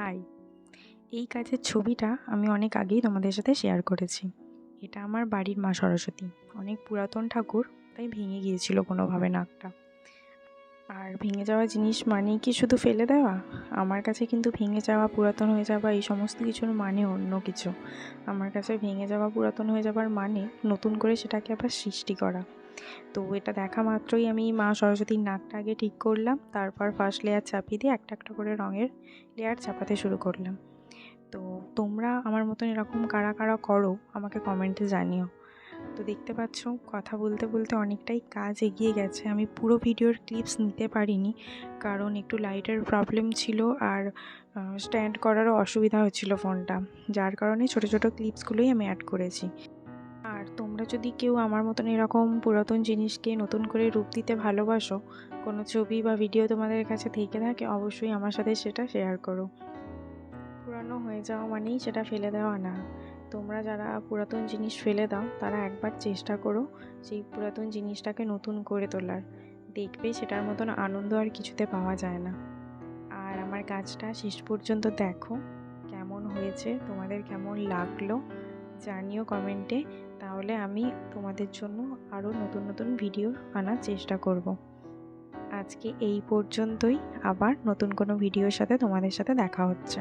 High এই কাজের ছবিটা আমি অনেক আগেই তোমাদের সাথে শেয়ার করেছি। এটা আমার বাড়ির মা সরস্বতী। অনেক পুরাতন ঠাকুর, তাই ভেঙে গিয়েছিল কোনোভাবে নাকটা। আর ভেঙে যাওয়া জিনিস মানেই কি শুধু ফেলে দেওয়া? আমার কাছে কিন্তু ভেঙে যাওয়া, পুরাতন হয়ে যাওয়া এই সমস্ত কিছুর মানে অন্য কিছু। আমার কাছে ভেঙে যাওয়া, পুরাতন হয়ে যাওয়ার মানে নতুন করে সেটাকে আবার সৃষ্টি করা। তো এটা দেখা মাত্রই আমি মা সরস্বতীর নাকটা আগে ঠিক করলাম, তারপর ফার্স্ট লেয়ার চাপিয়ে দিয়ে একটা একটা করে রঙের লেয়ার চাপাতে শুরু করলাম। তো তোমরা আমার মতন এরকম কারা কারা করো, আমাকে কমেন্টে জানিও। তো দেখতে পাচ্ছ, কথা বলতে বলতে অনেকটাই কাজ এগিয়ে গেছে। আমি পুরো ভিডিওর ক্লিপস নিতে পারিনি, কারণ একটু লাইটের প্রবলেম ছিল আর স্ট্যান্ড করারও অসুবিধা হচ্ছিল ফোনটা যার কারণে ছোট ছোট ক্লিপসগুলোই আমি অ্যাড করেছি। আর তোমরা যদি কেউ আমার মতন এরকম পুরাতন জিনিসকে নতুন করে রূপ দিতে ভালোবাসো, কোনো ছবি বা ভিডিও তোমাদের কাছে থেকে থাকে, অবশ্যই আমার সাথে সেটা শেয়ার করো। পুরানো হয়ে যাওয়া মানেই সেটা ফেলে দেওয়া না। তোমরা যারা পুরাতন জিনিস ফেলে দাও, তারা একবার চেষ্টা করো সেই পুরাতন জিনিসটাকে নতুন করে তোলার। দেখবে সেটার মতন আনন্দ আর কিছুতে পাওয়া যায় না। আর আমার কাজটা শেষ পর্যন্ত দেখো, কেমন হয়েছে, তোমাদের কেমন লাগল, জানিও কমেন্টে। তাহলে আমি তোমাদের জন্য আরও নতুন নতুন ভিডিও আনার চেষ্টা করব। আজকে এই পর্যন্তই। আবার নতুন কোনো ভিডিওর সাথে তোমাদের সাথে দেখা হচ্ছে।